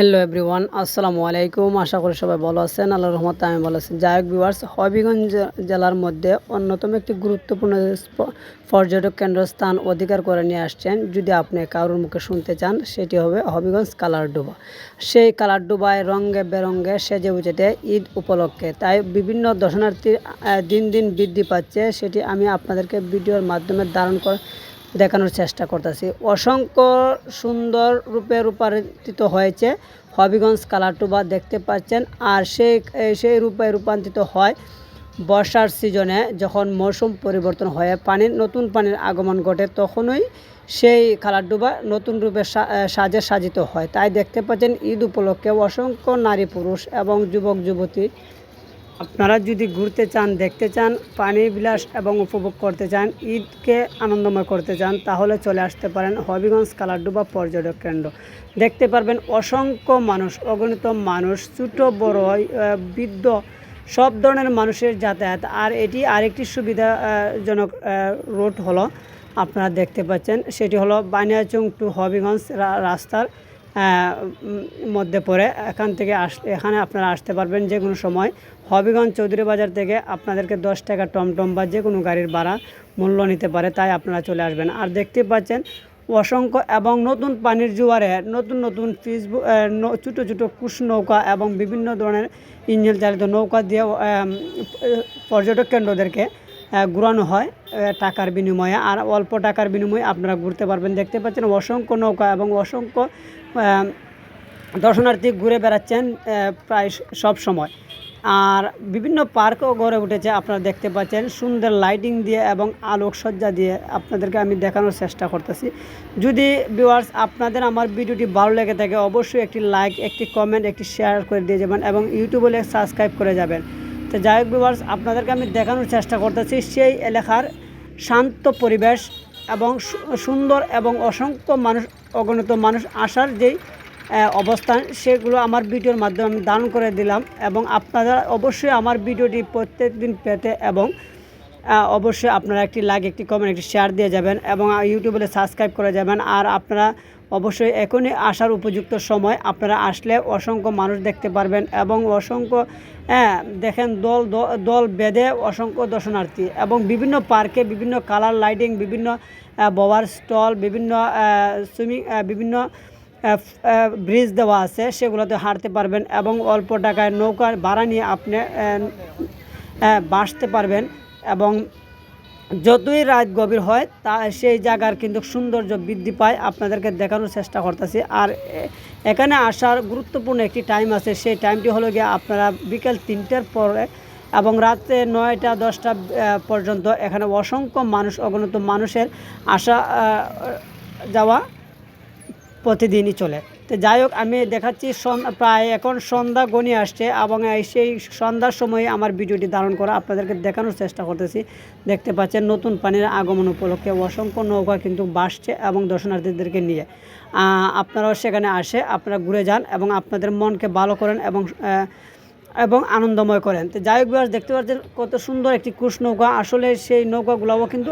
Hello everyone আসসালামু আলাইকুম আশা করি সবাই ভালো আছেন। আল্লাহ রহমত আমি ভালো আছি। যাই হোক হবিগঞ্জ জেলার মধ্যে অন্যতম একটি গুরুত্বপূর্ণ পর্যটক কেন্দ্র স্থান অধিকার করে নিয়ে আসছেন। যদি আপনি কারোর মুখে শুনতে চান, সেটি হবে হবিগঞ্জ কালারডোবা। সেই কালারডোবায় রঙে বেরঙ্গে সেজে উঠেছে ঈদ উপলক্ষে। তাই বিভিন্ন দর্শনার্থী দিন দিন বৃদ্ধি পাচ্ছে। সেটি আমি আপনাদেরকে ভিডিওর মাধ্যমে ধারণ করে দেখানোর চেষ্টা করতেছি। অসংখ্য সুন্দর রূপে রূপান্তরিত হয়েছে হবিগঞ্জ কালারটুবা দেখতে পাচ্ছেন। আর সেই সেই রূপে রূপান্তরিত হয় বর্ষার সিজনে যখন মৌসুম পরিবর্তন হয়ে পানির নতুন পানির আগমন ঘটে, তখনই সেই কালারডুবা নতুন রূপে সাজে সাজিত হয়। তাই দেখতে পাচ্ছেন, ঈদ উপলক্ষে অসংখ্য নারী পুরুষ এবং যুবক যুবতী আপনারা যদি ঘুরতে চান, দেখতে চান পানি বিলাস এবং উপভোগ করতে চান, ঈদকে আনন্দময় করতে চান, তাহলে চলে আসতে পারেন হবিগঞ্জ কালারডুবা পর্যটক কেন্দ্র। দেখতে পারবেন অসংখ্য মানুষ, অগণিত মানুষ, ছোটো, বড় বৃদ্ধ, সব ধরনের মানুষের যাতায়াত। আর এটি আরেকটি সুবিধাজনক রোড হলো, আপনারা দেখতে পাচ্ছেন, সেটি হলো বানিয়াচং টু হবিগঞ্জ রাস্তার মধ্যে পড়ে। এখান থেকে আস, এখানে আপনারা আসতে পারবেন যে কোনো সময়। হবিগঞ্জ চৌধুরী বাজার থেকে আপনাদেরকে দশ টাকা টমটম বা যে কোনো গাড়ির ভাড়া মূল্য নিতে পারে, তাই আপনারা চলে আসবেন। আর দেখতে পাচ্ছেন অসংখ্য এবং নতুন পানির জোয়ারে নতুন নতুন ফিস ছোটো ছোটো কুশ নৌকা এবং বিভিন্ন ধরনের ইঞ্জিন চালিত নৌকা দিয়ে পর্যটক কেন্দ্রদেরকে ঘুরানো হয় টাকার বিনিময়ে। আর অল্প টাকার বিনিময়ে আপনারা ঘুরতে পারবেন। দেখতে পাচ্ছেন অসংখ্য নৌকা এবং অসংখ্য দর্শনার্থী ঘুরে বেড়াচ্ছেন প্রায় সব সময়। আর বিভিন্ন পার্কও গড়ে উঠেছে, আপনারা দেখতে পাচ্ছেন। সুন্দর লাইটিং দিয়ে এবং আলোকসজ্জা দিয়ে আপনাদেরকে আমি দেখানোর চেষ্টা করতেছি। যদি ভিউয়ার্স আপনাদের আমার ভিডিওটি ভালো লেগে থাকে, অবশ্যই একটি লাইক একটি কমেন্ট একটি শেয়ার করে দিয়ে যাবেন এবং ইউটিউবে সাবস্ক্রাইব করে যাবেন। তো যাই হোক ভিউয়ার্স আপনাদেরকে আমি দেখানোর চেষ্টা করতেছি সেই এলাকার শান্ত পরিবেশ এবং সুন্দর এবং অসংখ্য মানুষ, অগণিত মানুষ আসার যেই অবস্থান, সেগুলো আমার ভিডিওর মাধ্যমে আমি দান করে দিলাম এবং আপনারা অবশ্যই আমার ভিডিওটি প্রত্যেক দিন পেতে এবং অবশ্যই আপনারা একটি লাইক একটি কমেন্ট একটি শেয়ার দিয়ে যাবেন এবং ইউটিউবে সাবস্ক্রাইব করে যাবেন। আর আপনারা অবশ্যই এখনই আসার উপযুক্ত সময় আপনারা আসলে অসংখ্য মানুষ দেখতে পারবেন এবং অসংখ্য হ্যাঁ দেখেন দল দল বেঁধে অসংখ্য দর্শনার্থী এবং বিভিন্ন পার্কে বিভিন্ন কালার লাইটিং বিভিন্ন বওয়ার স্টল বিভিন্ন সুইমিং বিভিন্ন ব্রিজ দেওয়া আছে, সেগুলোতে হাঁটতে পারবেন এবং অল্প টাকায় নৌকার ভাড়া নিয়ে আপনি বাসতে পারবেন। এবং যতই রাত গভীর হয়, তা সেই জায়গার কিন্তু সৌন্দর্য বৃদ্ধি পায়। আপনাদেরকে দেখানোর চেষ্টা করতেছি। আর এখানে আসার গুরুত্বপূর্ণ একটি টাইম আছে। সেই টাইমটি হলো গিয়ে আপনারা বিকেল তিনটার পরে এবং রাতে নয়টা, দশটা পর্যন্ত এখানে অসংখ্য মানুষ, অগণিত মানুষের আসা যাওয়া প্রতিদিনই চলে। তো যাই হোক, আমি দেখাচ্ছি প্রায় এখন সন্ধ্যা গণিয়ে আসছে এবং সেই সন্ধ্যার সময় আমার ভিডিওটি ধারণ করা আপনাদেরকে দেখানোর চেষ্টা করতেছি। দেখতে পাচ্ছেন নতুন পানির আগমন উপলক্ষে অসংখ্য নৌকা কিন্তু বাসছে এবং দর্শনার্থীদেরকে নিয়ে। আপনারাও সেখানে আসে, আপনারা ঘুরে যান এবং আপনাদের মনকে ভালো করেন এবং এবং আনন্দময় করেন। তো যাই হোক দেখতে পাচ্ছেন কত সুন্দর একটি কুশ নৌকা। আসলে সেই নৌকাগুলোও কিন্তু